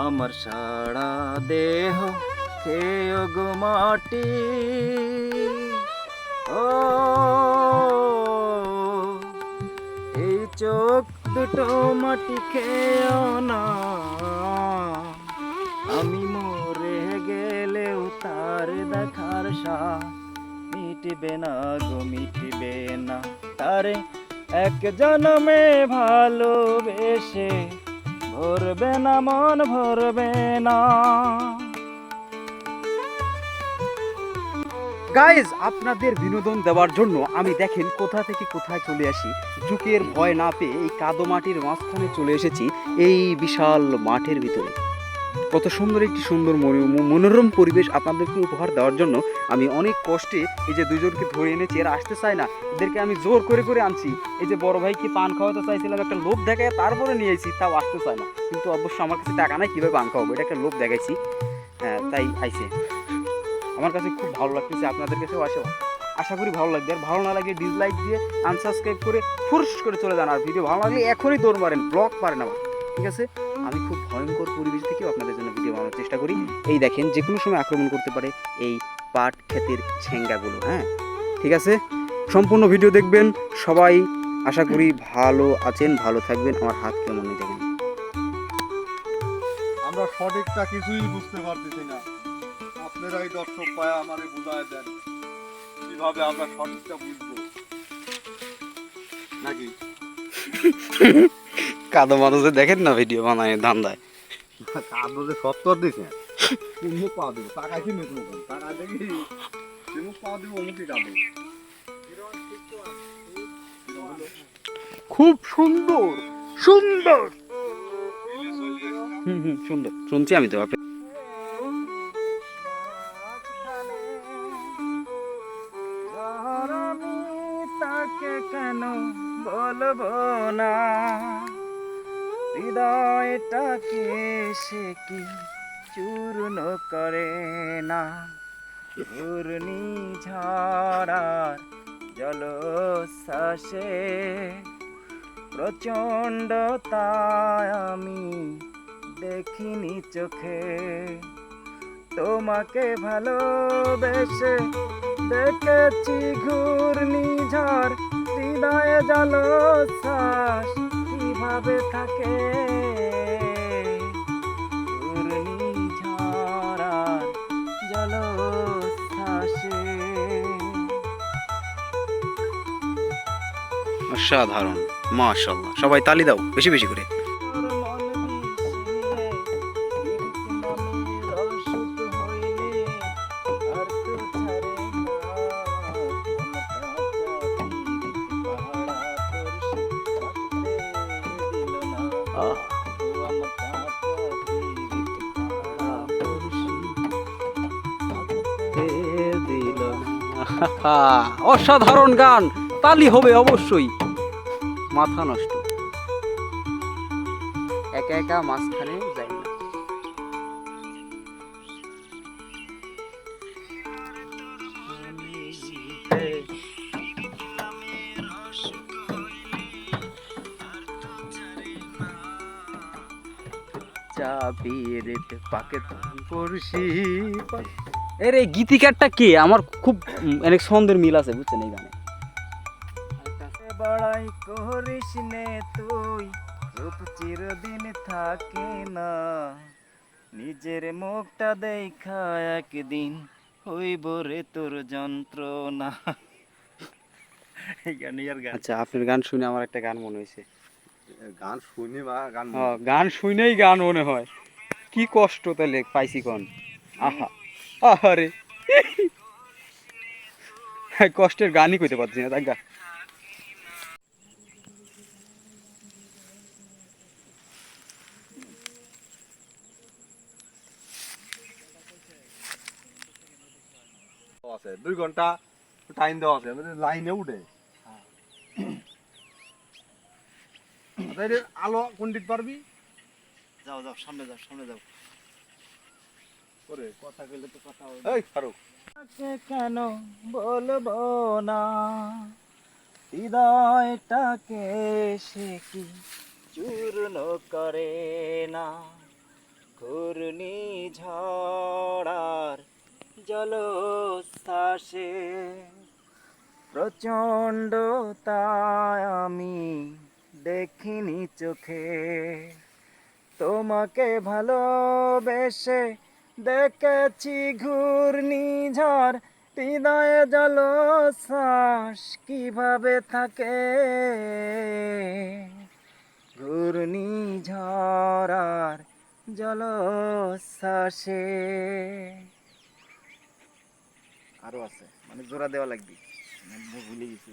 আমার সারা দেহ খেয়ে গো মাটি ও এই চোখ দুটো মাটি খেয়েও না আমি মরে গেলেও তার দেখার সাথ মিটবে না গো মিটবে না তারে এক জন্মে ভালোবেসে ভরবে না, মন ভরবে না। গাইজ আপনাদের বিনোদন দেওয়ার জন্য আমি দেখেন কোথা থেকে কোথায় চলে আসি। ঝুঁকের ভয় না পেয়ে এই কাদো মাটির মাঝখানে চলে এসেছি, এই বিশাল মাঠের ভিতরে। কত সুন্দর একটি সুন্দর মনোরম পরিবেশ আপনাদেরকে উপহার দেওয়ার জন্য আমি অনেক কষ্টে এই যে দুজনকে ধরে এনেছি এরা আসতে চায় না, এদেরকে আমি জোর করে করে আনছি। এই যে বড় ভাইকে পান খাওয়াতে চাইছিলাম, একটা লোভ দেখায় তারপরে নিয়ে এসেছি তাও আসতে চায় না। কিন্তু অবশ্য আমার কাছে টাকা নাই, কীভাবে পান খাওয়াবো? এটা একটা লোভ দেখাইছি। হ্যাঁ তাই আইছে। আমার কাছে খুব ভালো লাগতেছে, আপনাদের কাছেও আসে। আশা করি ভালো লাগবে। আর ভালো না লাগে ডিসলাইক দিয়ে আনসাবস্ক্রাইব করে ফুরস করে চলে যান। আর ভিডিও ভালো লাগলে এখনই দৌড় মারেন ব্লক পারেন আমার ঠিক আছে? আমি খুব ভয়ঙ্কর পরিবেশ থেকেও আপনাদের জন্য ভিডিও বানানোর চেষ্টা করি। এই দেখেন যে কোনো সময় আক্রমণ করতে পারে এই পাট ক্ষেতের ছেঙ্গাগুলো হ্যাঁ? ঠিক আছে? সম্পূর্ণ ভিডিও দেখবেন। সবাই আশা করি ভালো আছেন, ভালো থাকবেন। আমার হাত কেমন আমরা সঠিকটা কিছুই বুঝতে পারতেছি না। আপনারাই দর্শক, পায় আমারে বুঝায় দেন। কীভাবে আমরা সঠিকটা বুঝব? নাকি? কাদো মানুষে দেখেন না ভিডিও বানায় ধান্দায়। কাঁদো যে সত্তর দিছে। তুমি পা দেবো টাকা কি নেই কোনো টাকা দেখি তুমি পা দেবো অমুকি কাঁদো। খুব সুন্দর সুন্দর। হুম হুম সুন্দর। শুনছি আমি তো আপনি তাকে কেন বলব না? হৃদয়টাকে সে কি চূর্ণ করে না? ঘূর্ণি ঝড়ার জলশ্বাসে প্রচণ্ড তাই আমি দেখিনি চোখে। তোমাকে ভালোবেসে দেখেছি ঘূর্ণি ঝড়, হৃদয়ে জলশ্বাস কীভাবে থাকে। অসাধারণ মাশাল্লাহ সবাই তালি দাও বেশি বেশি করে। অসাধারণ গান তালি হবে অবশ্যই। মাথা নষ্ট। একা একা মাঝখানে যাই। চাবির পাকে পড়শি এর এই গীতিকারটা কে? আমার খুব অনেক ছন্দের মিল আছে বুঝছেন এই গানে। বড়াই করিস নে তুই রূপ চিরদিন থাকে না। নিজের মুখটা দেখা একদিন হইব রে তোর যন্ত্রণা। আচ্ছা আপনার গান শুনে আমার একটা গান মনে হয়েছে গান শুনি বা গান গান শুনেই গান মনে হয়। কি কষ্ট তাহলে পাইছি কোন। আহা আহারে। কষ্টের গানই কইতে পারছি না তাই আছে দুই ঘণ্টা টাইম দেওয়া আছে মানে লাইনে উঠে। এটার আলো কোন দিক পারবি? যাও যাও সামনে যাও সামনে যাও। করে কথা কইলে তো কথা এই ফারুক। কেন বলব না? হৃদয়টাকে সে কি চূর্ণ করে না? ঘূর্ণি ঝড়ার জলোচ্ছ্বাসে প্রচণ্ড তাই আমি দেখিনি চোখে। তোমাকে ভালোবেসে দেখেছি ঘূর্ণিঝড় হৃদয়ে জলোচ্ছ্বাস কীভাবে থাকে? ঘূর্ণিঝড় আর জলোচ্ছ্বাসে আরও আছে মানে জোড়া দেওয়া লাগবে। মানে ভুলে গেছি।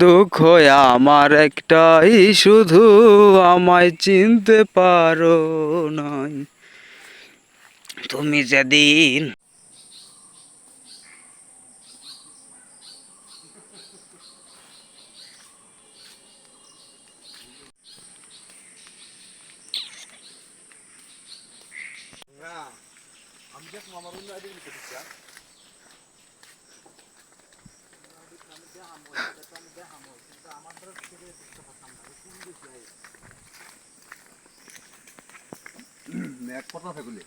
দুঃখ আমার একটাই শুধু আমায় চিনতে পারো নাই। তুমি যেদিন এক কথা থাকলে